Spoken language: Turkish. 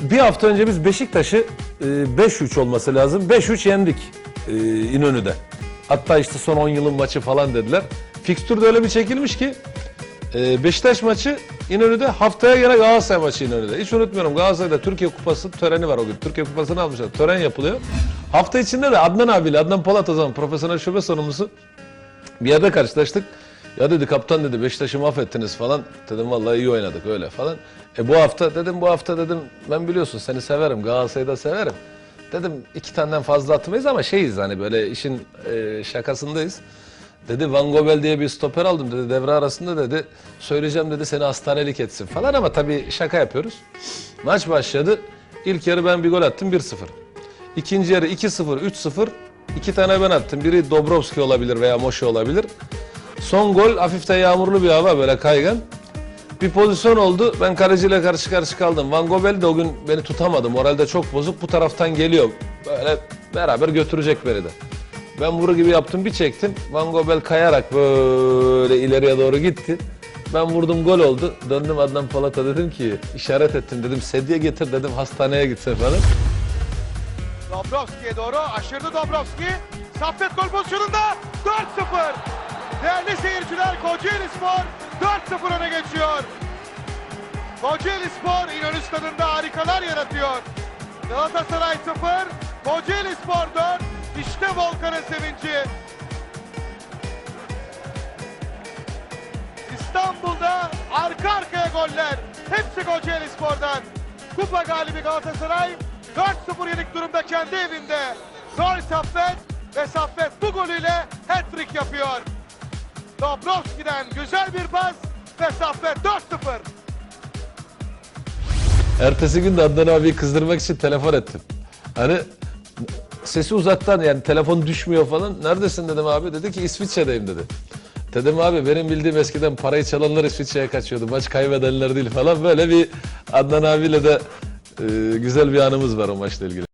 Bir hafta önce biz Beşiktaş'ı e, 5-3 olması lazım. 5-3 yendik e, İnönü'de. Hatta işte son 10 yılın maçı falan dediler. Fikstürde öyle bir çekilmiş ki e, Beşiktaş maçı İnönü'de haftaya gene Galatasaray maçı İnönü'de. Hiç unutmuyorum Galatasaray'da Türkiye Kupası töreni var o gün. Türkiye Kupası'nı almışlar. Tören yapılıyor. Hafta içinde de Adnan abiyle Adnan Polat o zaman profesyonel şube sorumlusu bir yerde karşılaştık. Ya dedi kaptan dedi Beşiktaş'ı mahvettiniz falan. Dedim vallahi iyi oynadık öyle falan. E bu hafta dedim bu hafta dedim ben biliyorsun seni severim Galatasaray'ı da severim. Dedim iki taneden fazla atmayız ama şeyiz hani böyle işin e, şakasındayız. Dedi Van Gobel diye bir stoper aldım dedi devre arasında dedi. Söyleyeceğim dedi seni hastanelik etsin falan ama tabii şaka yapıyoruz. Maç başladı. İlk yarı ben bir gol attım 1-0. İkinci yarı 2-0, 3-0. İki tane ben attım. Biri Dobrovski olabilir veya Moşe olabilir. Son gol hafif yağmurlu bir hava böyle kaygan. Bir pozisyon oldu. Ben kaleciyle karşı karşı kaldım. Van Gobel de o gün beni tutamadı. Moralde çok bozuk. Bu taraftan geliyor. Böyle beraber götürecek beni de. Ben vuru gibi yaptım bir çektim. Van Gobel kayarak böyle ileriye doğru gitti. Ben vurdum gol oldu. Döndüm Adnan Polat'a dedim ki işaret ettim dedim sedye getir dedim hastaneye gitse falan. Dobrovski'ye doğru aşırdı Dobrovski. Saffet gol pozisyonunda 4-0. Değerli seyirciler Kocaeli Spor 4-0 öne geçiyor. Kocaeli Spor İnönü Stadı'nda harikalar yaratıyor. Galatasaray 0, Kocaeli Spor 4. İşte Volkan'ın sevinci. İstanbul'da arka arkaya goller. Hepsi Kocaeli Spor'dan. Kupa galibi Galatasaray 4-0 yenik durumda kendi evinde. Gol Saffet ve Saffet bu golüyle hat-trick yapıyor. Dobrovski'den güzel bir pas ve Saffet 4-0. Ertesi gün de Adnan abiyi kızdırmak için telefon ettim. Hani sesi uzaktan yani telefon düşmüyor falan. Neredesin dedim abi. Dedi ki İsviçre'deyim dedi. Dedim abi benim bildiğim eskiden parayı çalanlar İsviçre'ye kaçıyordu. Maç kaybedenler değil falan. Böyle bir Adnan abiyle de e, güzel bir anımız var o maçla ilgili.